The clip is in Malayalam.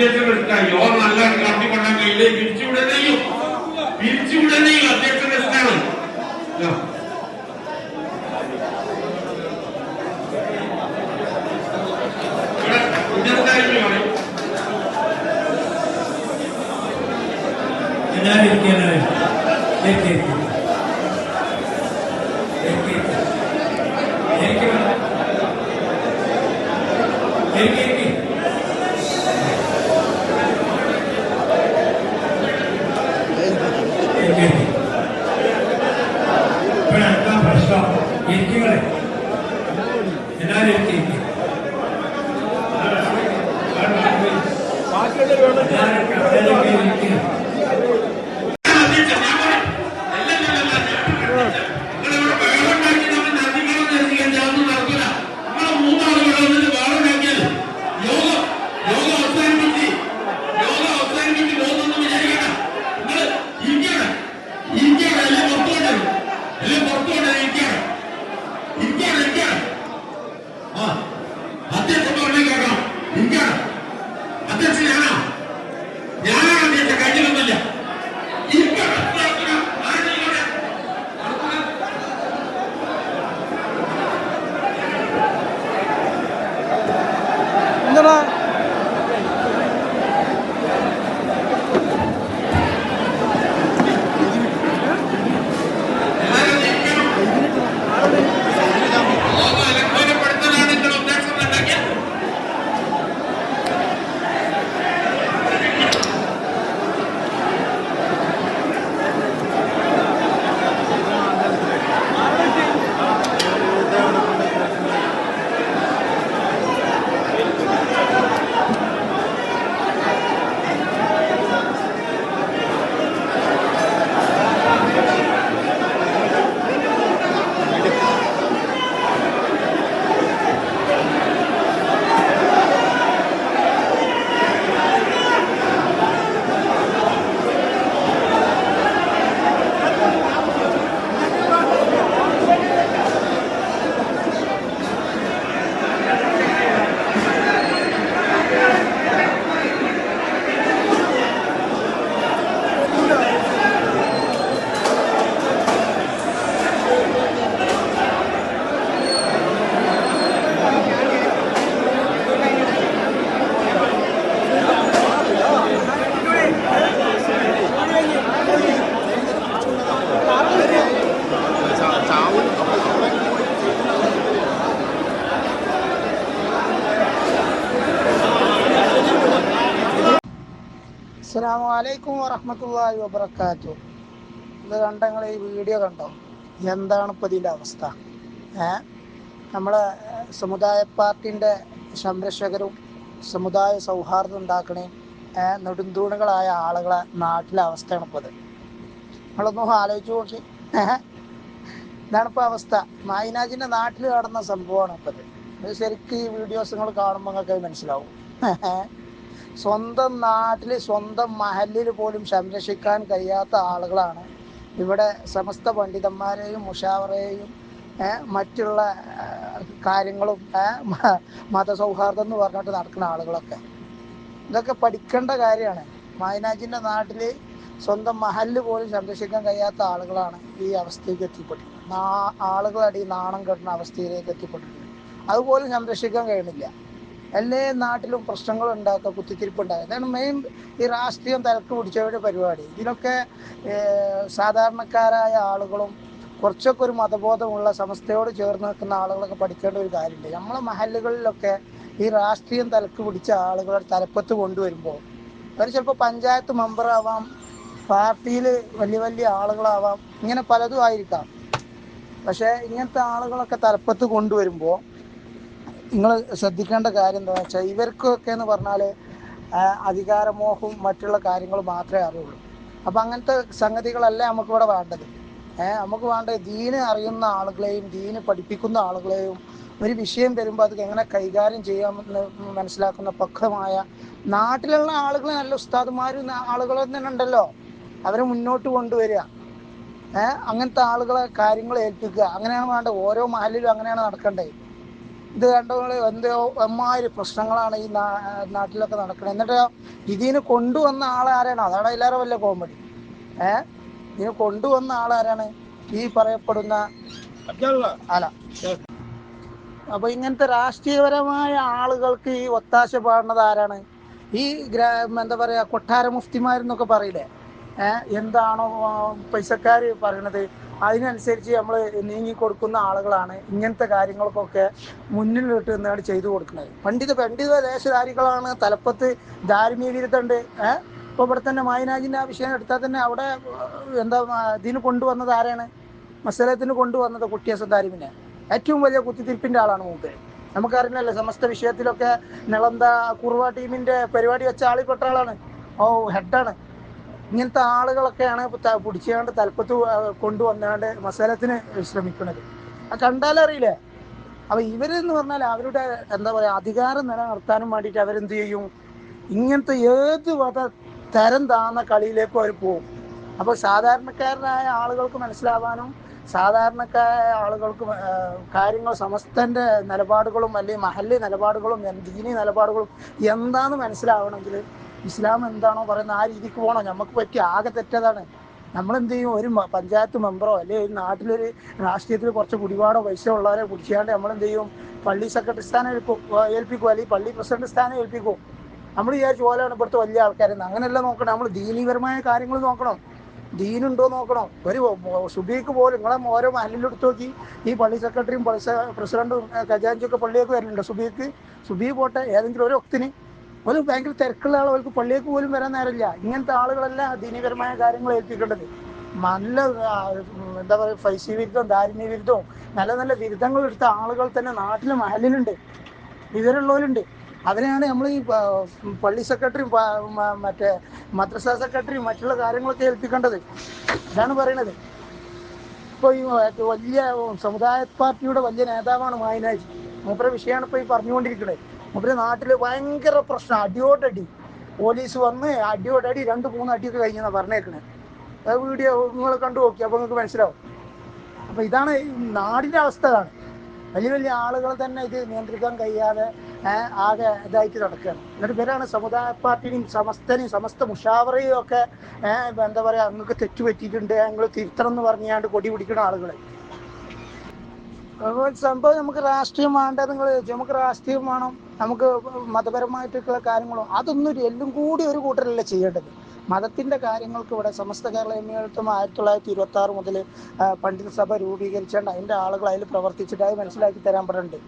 അധ്യക്ഷന്റെ ഇഷ്ടമാണ് യോഗം നല്ല നടത്തിക്കൊണ്ടാൻ കഴിയില്ലേ. പിരിച്ചുവിടുകയും അസ്സാം വലൈക്കും വറഹമത്തല്ലാഹി വബർക്കാത്തു ഇത് കണ്ട നിങ്ങൾ ഈ വീഡിയോ കണ്ടോ? എന്താണ് ഇപ്പം ഇതിന്റെ അവസ്ഥ? ഏ? നമ്മളെ സമുദായ പാർട്ടിന്റെ സംരക്ഷകരും സമുദായ സൗഹാർദ്ദം ഉണ്ടാക്കണേ നെടുന്തൂണുകളായ ആളുകളെ നാട്ടിലെ അവസ്ഥയാണ് ഇപ്പോൾ അത് നമ്മളൊന്നും ആലോചിച്ച് നോക്കി. ഇതാണിപ്പോൾ അവസ്ഥ. മൈനാജിന്റെ നാട്ടിൽ നടന്ന സംഭവമാണ് ഇപ്പോൾ ഇത്. ശരിക്കും ഈ വീഡിയോസ് നിങ്ങൾ കാണുമ്പോൾ നിങ്ങൾക്ക് അത് മനസ്സിലാവും. സ്വന്തം നാട്ടിൽ സ്വന്തം മഹലിൽ പോലും സംരക്ഷിക്കാൻ കഴിയാത്ത ആളുകളാണ് ഇവിടെ സമസ്ത പണ്ഡിതന്മാരെയും മുഷാവറയെയും മറ്റുള്ള കാര്യങ്ങളും മതസൗഹാർദ്ദം എന്ന് പറഞ്ഞിട്ട് നടക്കുന്ന ആളുകളൊക്കെ. ഇതൊക്കെ പഠിക്കേണ്ട കാര്യമാണ്. മൈനാജിന്റെ നാട്ടിൽ സ്വന്തം മഹൽ പോലും സംരക്ഷിക്കാൻ കഴിയാത്ത ആളുകളാണ് ഈ അവസ്ഥയിലേക്ക് എത്തിപ്പെട്ടിട്ടുള്ളത് ആളുകളടി നാണം കെട്ടുന്ന അവസ്ഥയിലേക്ക് എത്തിപ്പെട്ടിട്ടുണ്ട് അതുപോലും സംരക്ഷിക്കാൻ കഴിയുന്നില്ല. എല്ലാ നാട്ടിലും പ്രശ്നങ്ങൾ ഉണ്ടാക്കുക കുത്തിത്തിരിപ്പ് ഉണ്ടാക്കുക ഇതാണ് മെയിൻ ഈ രാഷ്ട്രീയം തലക്ക് പിടിച്ചവരുടെ പരിപാടി. ഇതിലൊക്കെ ഏഹ്, സാധാരണക്കാരായ ആളുകളും കുറച്ചൊക്കെ ഒരു മതബോധമുള്ള സമസ്തയോട് ചേർന്ന് നിൽക്കുന്ന ആളുകളൊക്കെ പഠിക്കേണ്ട ഒരു കാര്യമുണ്ട്. നമ്മളെ മഹല്ലുകളിലൊക്കെ ഈ രാഷ്ട്രീയം തലക്ക് പിടിച്ച ആളുകളുടെ തലപ്പത്ത് കൊണ്ടുവരുമ്പോൾ അവർ ചിലപ്പോൾ പഞ്ചായത്ത് മെമ്പറാവാം പാർട്ടിയിൽ വലിയ വലിയ ആളുകളാവാം ഇങ്ങനെ പലതും ആയിരിക്കാം. പക്ഷേ ഇങ്ങനത്തെ ആളുകളൊക്കെ തലപ്പത്ത് കൊണ്ടുവരുമ്പോൾ നിങ്ങൾ ശ്രദ്ധിക്കേണ്ട കാര്യം എന്താണെന്ന് വെച്ചാൽ ഇവർക്കൊക്കെ എന്ന് പറഞ്ഞാൽ അധികാരമോഹവും മറ്റുള്ള കാര്യങ്ങളും മാത്രമേ അറിയുള്ളൂ. അപ്പം അങ്ങനത്തെ സംഗതികളല്ല നമുക്കിവിടെ വേണ്ടത്. ഏഹ് നമുക്ക് വേണ്ടത് ദീന് അറിയുന്ന ആളുകളെയും ദീന് പഠിപ്പിക്കുന്ന ആളുകളെയും ഒരു വിഷയം വരുമ്പോൾ അത് എങ്ങനെ കൈകാര്യം ചെയ്യാമെന്ന് മനസ്സിലാക്കുന്ന പക്വമായ നാട്ടിലുള്ള ആളുകൾ നല്ല ഉസ്താദുമാരും ആളുകൾ തന്നെ ഉണ്ടല്ലോ. അവരെ മുന്നോട്ട് കൊണ്ടുവരിക. ഏഹ് അങ്ങനത്തെ ആളുകളെ കാര്യങ്ങൾ ഏൽപ്പിക്കുക. അങ്ങനെയാണ് വേണ്ടത്. ഓരോ മഹലിലും അങ്ങനെയാണ് നടക്കേണ്ടത് ഇത് കണ്ടുകൊണ്ട് എന്തോ എമ്മാതിരി പ്രശ്നങ്ങളാണ് ഈ നാട്ടിലൊക്കെ നടക്കുന്നത് എന്നിട്ട് ഇതിന് കൊണ്ടുവന്ന ആളാരാണ്? അതാണ് എല്ലാവരും വല്ല കോമഡി ഏ? ഇതിന് കൊണ്ടുവന്ന ആളാരാണ് ഈ പറയപ്പെടുന്ന അല്ല. അപ്പൊ ഇങ്ങനത്തെ രാഷ്ട്രീയപരമായ ആളുകൾക്ക് ഈ ഒത്താശ പാടുന്നത് ആരാണ്? ഈ എന്താ പറയാ കൊട്ടാര മുഫ്തിമാരെന്നൊക്കെ പറയില്ലേ? ഏഹ് എന്താണോ പൈസക്കാര് പറയണത്? അതിനനുസരിച്ച് നമ്മൾ നീങ്ങി കൊടുക്കുന്ന ആളുകളാണ് ഇങ്ങനത്തെ കാര്യങ്ങൾക്കൊക്കെ മുന്നിലിട്ട് നിന്നാണ് ചെയ്തു കൊടുക്കുന്നത്. പണ്ഡിത പണ്ഡിത ദേശധാരികളാണ് തലപ്പത്ത് ധാർമ്മിക വിരുദ്ധമുണ്ട് ഏഹ് ഇപ്പൊ ഇവിടെ തന്നെ മായനാജിന്റെ വിഷയം എടുത്താൽ തന്നെ അവിടെ എന്താ ഇതിന് കൊണ്ടുവന്നത് ആരാണ്? മസലത്തിന് കൊണ്ടുവന്നത് കുട്ടിയ ഏറ്റവും വലിയ കുത്തിത്തിരിപ്പിന്റെ ആളാണ് മൂപ്പര്. നമുക്കറിയില്ലല്ലോ സമസ്ത വിഷയത്തിലൊക്കെ നിളന്ത കുറുവ ടീമിന്റെ പരിപാടി വെച്ച ആളിൽപ്പെട്ട ആളാണ്. ഓ ഹെഡാണ്. ഇങ്ങനത്തെ ആളുകളൊക്കെയാണ് പിടിച്ചാണ്ട് തലപ്പത്ത് കൊണ്ടുവന്നാണ്ട് മസാലത്തിന് ശ്രമിക്കുന്നത് ആ കണ്ടാലറിയില്ലേ? അപ്പൊ ഇവരെന്ന് പറഞ്ഞാൽ അവരുടെ എന്താ പറയാ അധികാരം നിലനിർത്താനും വേണ്ടിയിട്ട് അവരെന്ത് ചെയ്യും? ഇങ്ങനത്തെ ഏത് വത തരം താന്ന കളിയിലേക്കും അവർ പോകും. അപ്പോൾ സാധാരണക്കാരനായ ആളുകൾക്ക് മനസ്സിലാവാനും സാധാരണക്കാരായ ആളുകൾക്ക് കാര്യങ്ങൾ സമസ്തന്റെ നിലപാടുകളും അല്ലെങ്കിൽ മഹല്ലി നിലപാടുകളും ദീനി നിലപാടുകളും എന്താന്ന് മനസ്സിലാവണമെങ്കിൽ ഇസ്ലാം എന്താണോ പറയുന്നത് ആ രീതിക്ക് പോകണം. നമുക്ക് പറ്റിയ ആകെ തെറ്റതാണ്. നമ്മൾ എന്ത് ചെയ്യും? ഒരു പഞ്ചായത്ത് മെമ്പറോ അല്ലെങ്കിൽ ഒരു നാട്ടിലൊരു രാഷ്ട്രീയത്തിൽ കുറച്ച് കുടിപാടോ പൈസ ഉള്ളവരെ കുടിച്ചാണ്ട് നമ്മൾ എന്ത് ചെയ്യും? പള്ളി സെക്രട്ടറി സ്ഥാനം ഏൽപ്പിക്കും. അല്ലെങ്കിൽ പള്ളി പ്രസിഡന്റ് സ്ഥാനം ഏൽപ്പിക്കും. നമ്മൾ വിചാരിച്ചു പോലെയാണ് ഇവിടുത്തെ വലിയ ആൾക്കാരെന്ന് അങ്ങനെയല്ല നോക്കണം. നമ്മൾ ദീനീപരമായ കാര്യങ്ങൾ നോക്കണം. ദീനുണ്ടോ നോക്കണം. ഒരു സുബീക്ക് പോലും നിങ്ങളെ ഓരോ മഹലിലെടുത്ത് നോക്കി. ഈ പള്ളി സെക്രട്ടറിയും പ്രസിഡന്റും ഖജാൻജിയൊക്കെ പള്ളിയൊക്കെ വരുന്നുണ്ട് സുബീക്ക്. സുബീ പോട്ടെ. ഏതെങ്കിലും ഒരു ഒക്തിന് ഒരു ഭയങ്കര തിരക്കുള്ള ആളുകൾക്ക് പള്ളിയേക്ക് പോലും വരാൻ നേരമില്ല. ഇങ്ങനത്തെ ആളുകളല്ല ദീനീപരമായ കാര്യങ്ങൾ ഏൽപ്പിക്കേണ്ടത്. നല്ല എന്താ പറയുക ഫൈസി വിരുദ്ധവും ദാരിണ്യ വിരുദ്ധവും നല്ല നല്ല ബിരുദങ്ങൾ എടുത്ത ആളുകൾ തന്നെ നാട്ടിൽ മഹലിലുണ്ട് ഇവരുള്ളവരുണ്ട് അതിനാണ് നമ്മൾ ഈ പള്ളി സെക്രട്ടറി മറ്റേ മദ്രസ സെക്രട്ടറിയും മറ്റുള്ള കാര്യങ്ങളൊക്കെ ഏൽപ്പിക്കേണ്ടത്. ഇതാണ് പറയണത്. ഇപ്പോൾ ഈ വലിയ സമുദായ പാർട്ടിയുടെ വലിയ നേതാവാണ് മായനാജ്. മൂപ്പര വിഷയമാണ് ഇപ്പോൾ ഈ പറഞ്ഞുകൊണ്ടിരിക്കുന്നത് മൂപ്പര് നാട്ടിൽ ഭയങ്കര പ്രശ്നം. അടിയോടടി. പോലീസ് വന്ന് അടിയോടടി രണ്ട് മൂന്ന് അടിയൊക്കെ കഴിഞ്ഞാ പറഞ്ഞേക്കണേ. അത് വീഡിയോ നിങ്ങൾ കണ്ടു നോക്കി അപ്പോൾ നിങ്ങൾക്ക് മനസ്സിലാവും. അപ്പോൾ ഇതാണ് നാടിന്റെ അവസ്ഥ ഇതാണ്. വലിയ വലിയ ആളുകൾ തന്നെ ഇത് നിയന്ത്രിക്കാൻ കഴിയാതെ ആകെ ഇതായിട്ട് നടക്കുകയാണ്. എന്നിട്ട് ഇവരാണ് സമുദായ പാർട്ടിയും സമസ്തനെയും സമസ്ത മുഷാവറയും ഒക്കെ എന്താ പറയാ നിങ്ങൾക്ക് തെറ്റുപറ്റിയിട്ടുണ്ട് ഞങ്ങൾ തിരുത്തണം എന്ന് പറഞ്ഞാണ്ട് കൊടി പിടിക്കുന്ന ആളുകൾ സംഭവം നമുക്ക് രാഷ്ട്രീയം വേണ്ട നിങ്ങൾ നമുക്ക് രാഷ്ട്രീയം വേണം. നമുക്ക് മതപരമായിട്ടുള്ള കാര്യങ്ങളോ അതൊന്നും എല്ലാം കൂടി ഒരു കൂട്ടരല്ല ചെയ്യേണ്ടത്. മതത്തിന്റെ കാര്യങ്ങൾക്ക് ഇവിടെ സമസ്ത കേരള എമ്മിയത്വം ആയിരത്തി തൊള്ളായിരത്തി ഇരുപത്തി ആറ് മുതൽ പണ്ഡിത സഭ രൂപീകരിച്ചുകൊണ്ട് അതിന്റെ ആളുകൾ അതിൽ പ്രവർത്തിച്ചിട്ടായി മനസ്സിലാക്കി തരാൻ പറയുന്നുണ്ട്